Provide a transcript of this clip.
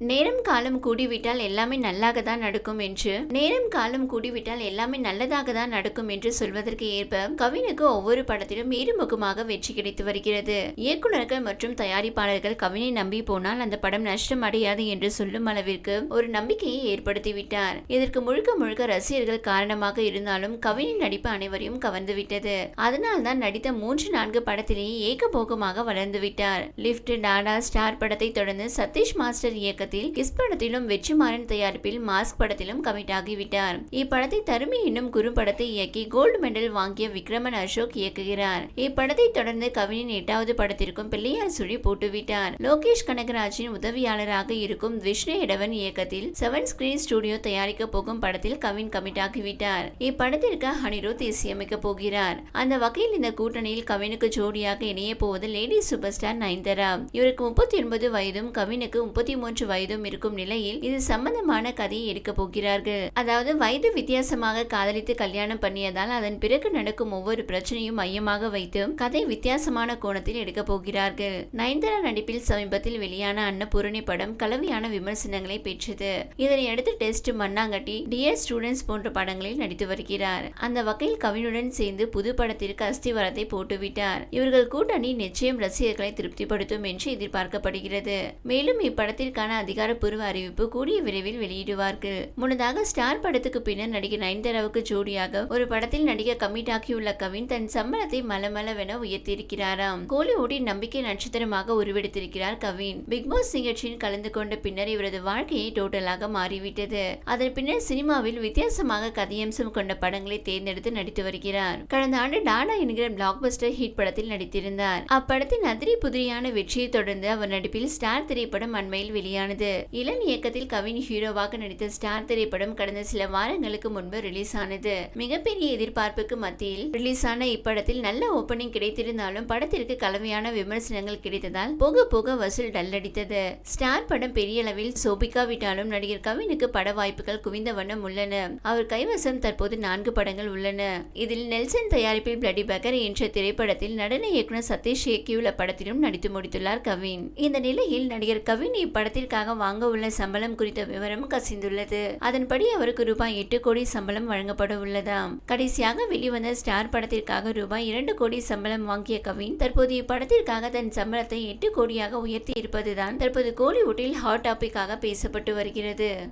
நேரம் காலம் கூடிவிட்டால் எல்லாமே நல்லாக தான் நடக்கும் என்று நேரம் காலம் கூடிவிட்டால் எல்லாமே நல்லதாக தான் நடக்கும் என்று சொல்வதற்கு ஏற்ப கவினுக்கு ஒவ்வொரு படத்திலும் இருமுகமாக வெற்றி கிடைத்து வருகிறது. இயக்குனர்கள் மற்றும் தயாரிப்பாளர்கள் கவினை நம்பி போனால் அந்த படம் நஷ்டம் அடையாது என்று சொல்லும் அளவிற்கு ஒரு நம்பிக்கையை ஏற்படுத்திவிட்டார் இதற்கு முழுக்க முழுக்க ரசிகர்கள் காரணமாக இருந்தாலும் கவினின் நடிப்பு அனைவரையும் கவர்ந்துவிட்டது அதனால் தான் நடித்த மூன்று நான்கு படத்திலேயே ஏகபோகமாக வளர்ந்துவிட்டார் லிப்ட் டாடா ஸ்டார் படத்தை தொடர்ந்து சதீஷ் மாஸ்டர் இயக்க இயக்கத்தில் கிஸ் படத்திலும் வெற்றிமாறன் தயாரிப்பில் மாஸ்க் படத்திலும் கமிட் ஆகிவிட்டார் இப்படத்தை தருமி என்னும் குறும்படத்தை இயக்கி கோல்டு மெடல் வாங்கிய விக்ரமன் அசோக் இயக்குகிறார். இப்படத்தை தொடர்ந்து கவினின் எட்டாவது படத்திற்கும் பிள்ளையார் சுழி போட்டுவிட்டார். லோகேஷ் கனகராஜின் உதவியாளராக இருக்கும் விஷ்ணு எடவன் இயக்கத்தில் செவன் ஸ்கிரீன் ஸ்டுடியோ தயாரிக்க போகும் படத்தில் கவின் கமிட் ஆகிவிட்டார் இப்படத்திற்கு ஹனிரோத் இசையமைக்க போகிறார். அந்த வகையில் இந்த கூட்டணியில் கவினுக்கு ஜோடியாக இணைய போவது லேடி சூப்பர் ஸ்டார் நயன்தாரா. இவருக்கு முப்பத்தி ஒன்பது வயதும் கவினுக்கு முப்பத்தி மூன்று வயதும் இருக்கும் நிலையில் இது சம்பந்தமான கதையை எடுக்க போகிறார்கள். அதாவது வயது வித்தியாசமாக காதலித்து கல்யாணம் பண்ணியதால் அதன் பிறகு நடக்கும் ஒவ்வொரு பிரச்சனையும் மையமாக வைத்து கதை வித்தியாசமான கோணத்தில் எடுக்க போகிறார்கள். நயன்தாரா நடிப்பில் சமீபத்தில் வெளியான அன்னபூரணி படம் கலவையான விமர்சனங்களை பெற்றது. இதனை அடுத்து டெஸ்ட் மண்ணாங்கட்டி டியர் ஸ்டூடெண்ட்ஸ் போன்ற படங்களில் நடித்து வருகிறார். அந்த வகையில் கவினுடன் சேர்ந்து புது படத்திற்கு அஸ்திவாரத்தை போட்டுவிட்டார். இவர்கள் கூட்டணி நிச்சயம் ரசிகர்களை திருப்திப்படுத்தும் என்று எதிர்பார்க்கப்படுகிறது. மேலும் இப்படத்திற்கான அதிகாரப்பூர்வ அறிவிப்பு கூடிய விரைவில் வெளியிடுவார்கள். முன்னதாக ஸ்டார் படத்துக்கு பின்னர் நடிகை நயன்தாராவுக்கு ஜோடியாக ஒரு படத்தில் நடிக்க கமிட் ஆகியுள்ள கவின் தன் சம்பளத்தை மலமளவென உயர்த்தியிருக்கிறாராம். கோலிவுட்டின் நம்பிக்கை நட்சத்திரமாக உருவெடுத்திருக்கிறார் கவின். பிக் பாஸ் நிகழ்ச்சியில் கலந்து கொண்ட பின்னர் இவரது வாழ்க்கையை டோட்டலாக மாறிவிட்டது. அதன் பின்னர் சினிமாவில் வித்தியாசமாக கதையம்சம் கொண்ட படங்களை தேர்ந்தெடுத்து நடித்து வருகிறார். கடந்த ஆண்டு டாடா என்கிற பிளாக் பஸ்டர் ஹிட் படத்தில் நடித்திருந்தார். அப்படத்தின் அதிரி புதிரியான வெற்றியை தொடர்ந்து அவர் நடிப்பில் ஸ்டார் திரைப்படம் அண்மையில் வெளியானது. ஆனது இளன் இயக்கத்தில் கவின் ஹீரோவாக நடித்த ஸ்டார் திரைப்படம் கடந்த சில வாரங்களுக்கு முன்பு ரிலீஸ் ஆனது மிகப்பெரிய எதிர்பார்ப்புக்கு மத்தியில் ரிலீஸ் ஆன இப்படத்தில் நல்ல ஓப்பனிங் கிடைத்திருந்தாலும் படத்திற்கு கலவையான விமர்சனங்கள் கிடைத்ததால் போக போக வசூல் டல்லடித்தது. ஸ்டார் படம் பெரிய அளவில் சோபிக்காவிட்டாலும் நடிகர் கவினுக்கு பட வாய்ப்புகள் குவிந்த வண்ணம் உள்ளன. அவர் கைவசம் தற்போது நான்கு படங்கள் உள்ளன. இதில் நெல்சன் தயாரிப்பில் பிளடி பகர் என்ற திரைப்படத்தில் நடன இயக்குனர் சதீஷ் இயக்கியுள்ள படத்திலும் நடித்து முடித்துள்ளார் கவின். இந்த நிலையில் நடிகர் கவின் இப்படத்திற்காக வாங்க உள்ள சம்பளம் குறித்த விவரம் கசிந்துள்ளது. அதன்படி அவருக்கு ரூபாய் எட்டு கோடி சம்பளம் வழங்கப்பட உள்ளதாம் கடைசியாக வெளிவந்த ஸ்டார் படத்திற்காக ரூபாய் இரண்டு கோடி சம்பளம் வாங்கிய கவின் தற்போது இப்படத்திற்காக தன் சம்பளத்தை எட்டு கோடியாக உயர்த்தி இருப்பதுதான் தற்போது கோலிவுட்டில் ஹாட் டாபிக்காக பேசப்பட்டு வருகிறது.